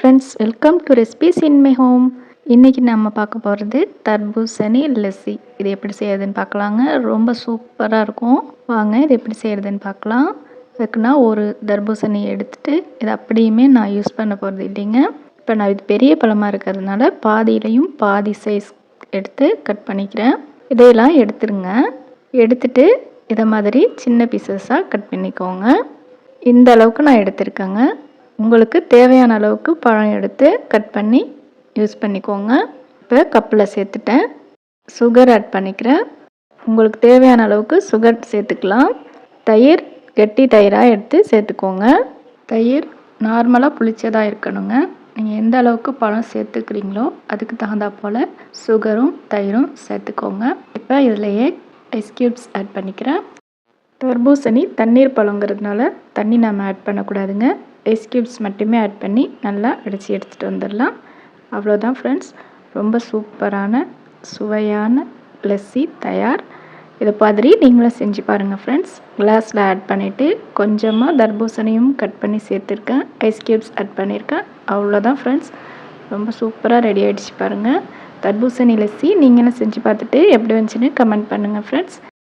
Friends welcome to recipes in my home இன்றைக்கி நம்ம பார்க்க போகிறது தர்பூசணி லெஸ்ஸி. இது எப்படி செய்யறதுன்னு பார்க்கலாங்க. ரொம்ப சூப்பராக இருக்கும். வாங்க இது எப்படி செய்கிறதுன்னு பார்க்கலாம். அதுக்குன்னா ஒரு தர்பூசணி எடுத்துகிட்டு இது அப்படியுமே நான் யூஸ் பண்ண போகிறது இல்லைங்க. இப்போ நான் இது பெரிய பழமாக இருக்கிறதுனால பாதியிலையும் பாதி சைஸ் எடுத்து கட் பண்ணிக்கிறேன். இதையெல்லாம் எடுத்துருங்க. எடுத்துட்டு இதை மாதிரி சின்ன பீசஸாக கட் பண்ணிக்கோங்க. இந்த அளவுக்கு நான் எடுத்திருக்கேங்க. உங்களுக்கு தேவையான அளவுக்கு பழம் எடுத்து கட் பண்ணி யூஸ் பண்ணிக்கோங்க. இப்போ கப்பில் சேர்த்துட்டேன். சுகர் ஆட் பண்ணிக்கிறேன். உங்களுக்கு தேவையான அளவுக்கு சுகர் சேர்த்துக்கலாம். தயிர் கெட்டி தயிராக எடுத்து சேர்த்துக்கோங்க. தயிர் நார்மலாக புளிச்சதாக இருக்கணுங்க. நீங்கள் எந்த அளவுக்கு பழம் சேர்த்துக்கிறீங்களோ அதுக்கு தகுந்தா போல் சுகரும் தயிரும் சேர்த்துக்கோங்க. இப்போ இதிலையே ஐஸ் க்யூப்ஸ் ஆட் பண்ணிக்கிறேன். தர்பூசணி தண்ணீர் பழங்கிறதுனால தண்ணி நம்ம ஆட் பண்ணக்கூடாதுங்க. ஐஸ் க்யூப்ஸ் மட்டுமே ஆட் பண்ணி நல்லா அடித்து எடுத்துகிட்டு வந்துடலாம். அவ்வளோதான் ஃப்ரெண்ட்ஸ் ரொம்ப சூப்பரான சுவையான லஸ்ஸி தயார். இதை மாதிரி நீங்களும் செஞ்சு பாருங்கள் ஃப்ரெண்ட்ஸ் கிளாஸில் ஆட் பண்ணிவிட்டு கொஞ்சமாக தர்பூசணியும் கட் பண்ணி சேர்த்துருக்கேன். ஐஸ் க்யூப்ஸ் ஆட் பண்ணியிருக்கேன் அவ்வளோதான் ஃப்ரெண்ட்ஸ் ரொம்ப சூப்பராக ரெடி ஆகிடுச்சு பாருங்கள் தர்பூசணி லஸ்ஸி நீங்களும் செஞ்சு பார்த்துட்டு எப்படி வந்துச்சுன்னு கமெண்ட் பண்ணுங்கள் ஃப்ரெண்ட்ஸ்